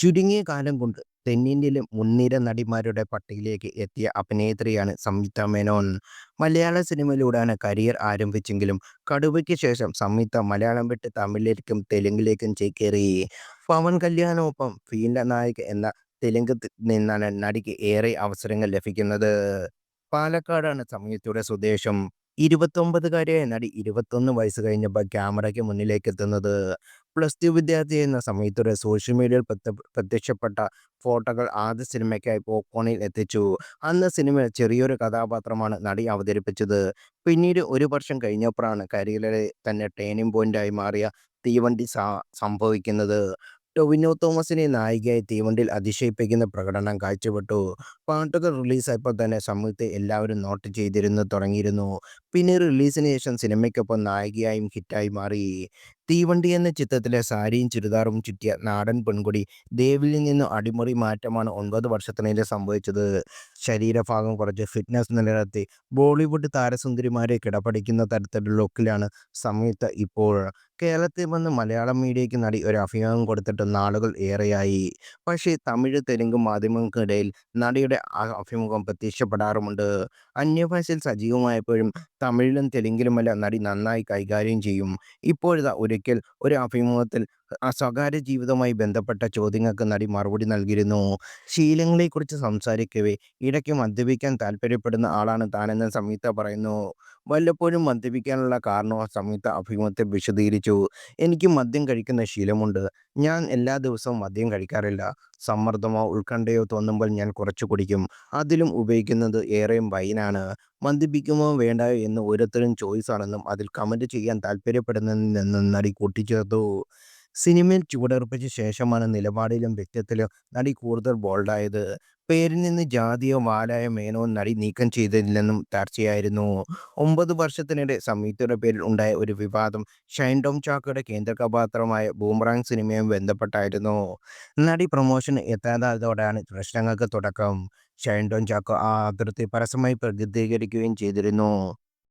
ചുരുങ്ങിയ കാലം കൊണ്ട് തെന്നിന്ത്യയിലെ മുൻനിര നടിമാരുടെ പട്ടികയിലേക്ക് എത്തിയ അഭിനേത്രിയാണ് സംയുക്ത മേനോൻ. മലയാള സിനിമയിലൂടെയാണ് കരിയർ ആരംഭിച്ചെങ്കിലും കടുവയ്ക്ക് ശേഷം സംയുക്ത മലയാളം വിട്ട് തമിഴിലേക്കും തെലുങ്കിലേക്കും ചേക്കേറി. പവൻ കല്യാണൊപ്പം ഫീൽഡ് നായക് എന്ന തെലുങ്ക് നിന്നാണ് നടിക്ക് ഏറെ അവസരങ്ങൾ ലഭിക്കുന്നത്. പാലക്കാടാണ് സംയുക്തയുടെ സ്വദേശം. ഇരുപത്തൊമ്പതുകാരിയായ നടി ഇരുപത്തൊന്ന് വയസ്സ് കഴിഞ്ഞപ്പോൾ ക്യാമറയ്ക്ക് മുന്നിലേക്ക് എത്തുന്നത് പ്ലസ് ടു വിദ്യാർത്ഥി എന്ന സമയത്തൊരു സോഷ്യൽ മീഡിയയിൽ പ്രത്യക്ഷപ്പെട്ട ഫോട്ടോകൾ ആദ്യ സിനിമയ്ക്കായി പോക്കോണിൽ എത്തിച്ചു. അന്ന് സിനിമയിൽ ചെറിയൊരു കഥാപാത്രമാണ് നടി അവതരിപ്പിച്ചത്. പിന്നീട് ഒരു വർഷം കഴിഞ്ഞപ്പോഴാണ് കരിയറിലെ തന്നെ ടേണിംഗ് പോയിന്റായി മാറിയ തീവണ്ടി സംഭവിക്കുന്നത്. ടൊവിനോ തോമസിനെ നായികയായി തീവണ്ടിയിൽ അതിശയിപ്പിക്കുന്ന പ്രകടനം കാഴ്ചപ്പെട്ടു പാട്ടുകൾ റിലീസായപ്പോൾ തന്നെ സമൂഹത്തെ എല്ലാവരും നോട്ട് ചെയ്തിരുന്നു തുടങ്ങിയിരുന്നു. പിന്നെ റിലീസിന് ശേഷം സിനിമയ്ക്കൊപ്പം നായികയായും ഹിറ്റായി മാറി. തീവണ്ടി എന്ന ചിത്രത്തിലെ സാരിയും ചുരിദാറും ചുറ്റിയ നാടൻ പെൺകുടി ദേവിയിൽ നിന്നും അടിമുറി മാറ്റമാണ് ഒൻപത് വർഷത്തിനിടെ സംഭവിച്ചത്. ശരീരഭാഗം കുറച്ച് ഫിറ്റ്നസ് നിലനിർത്തി ബോളിവുഡ് താരസുന്ദരിമാരെ കിടപ്പടിക്കുന്ന തരത്തിലുള്ള ലുക്കിലാണ് സംയുക്ത ഇപ്പോൾ. കേരളത്തിൽ വന്ന് മലയാളം മീഡിയയ്ക്ക് നടി ഒരു അഭിമുഖം കൊടുത്തിട്ട് നാളുകൾ ഏറെയായി. പക്ഷേ തമിഴ്, തെലുങ്ക് മാധ്യമങ്ങൾക്കിടയിൽ നടിയുടെ അഭിമുഖം പ്രത്യക്ഷപ്പെടാറുമുണ്ട്. അന്യഭാഷയിൽ സജീവമായപ്പോഴും തമിഴിലും തെലുങ്കിലുമല്ല നടി നന്നായി കൈകാര്യം ചെയ്യും. ഇപ്പോഴിതാ ഒരിക്കൽ ഒരു അഭിമുഖത്തിൽ സ്വകാര്യ ജീവിതവുമായി ബന്ധപ്പെട്ട ചോദ്യങ്ങൾക്ക് നടി മറുപടി നൽകിയിരുന്നു. ശീലങ്ങളെക്കുറിച്ച് സംസാരിക്കവേ ഇടയ്ക്ക് മദ്യപിക്കാൻ താല്പര്യപ്പെടുന്ന ആളാണ് താനെന്ന് സംയുക്ത പറയുന്നു. വല്ലപ്പോഴും മദ്യപിക്കാനുള്ള കാരണവും സംയുക്ത അഭിമുഖത്തിൽ വിശദീകരിച്ചു. എനിക്ക് മദ്യം കഴിക്കുന്ന ശീലമുണ്ട്. ഞാൻ എല്ലാ ദിവസവും മദ്യം കഴിക്കാറില്ല. സമ്മർദ്ദമോ ഉത്കണ്ഠയോ തോന്നുമ്പോൾ ഞാൻ കുറച്ച് കുടിക്കും. അതിലും ഉപയോഗിക്കുന്നത് ഏറെയും വൈനാണ്. മദ്യപിക്കുമോ വേണ്ടയോ എന്ന് ചോയ്സ് ചോയ്സാണെന്നും അതിൽ കമന്റ് ചെയ്യാൻ താല്പര്യപ്പെടുന്നതിൽ നിന്നും നടി കൂട്ടിച്ചേർത്തു. സിനിമയിൽ ചുവടുറപ്പിച്ച ശേഷമാണ് നിലപാടിലും വ്യക്തിത്വത്തിലും നടി കൂടുതൽ ബോൾഡായത്. പേരിൽ നിന്ന് ജാതിയോ വാലായോ മേനോ നടി നീക്കം ചെയ്തില്ലെന്നും ചർച്ചയായിരുന്നു. ഒമ്പത് വർഷത്തിനിടെ സംയുക്തയുടെ പേരിൽ ഉണ്ടായ ഒരു വിവാദം ഷൈൻ ടോം കേന്ദ്ര കഥാപാത്രമായ ബൂമറാങ് സിനിമയും ബന്ധപ്പെട്ടായിരുന്നു. നടി പ്രൊമോഷൻ എത്താതായതോടെയാണ് പ്രശ്നങ്ങൾക്ക് തുടക്കം. ഷൈൻ ടോം ചാക്കോ ആ അതിർത്തി പരസ്യമായി പ്രതിദ്ധീകരിക്കുകയും ചെയ്തിരുന്നു.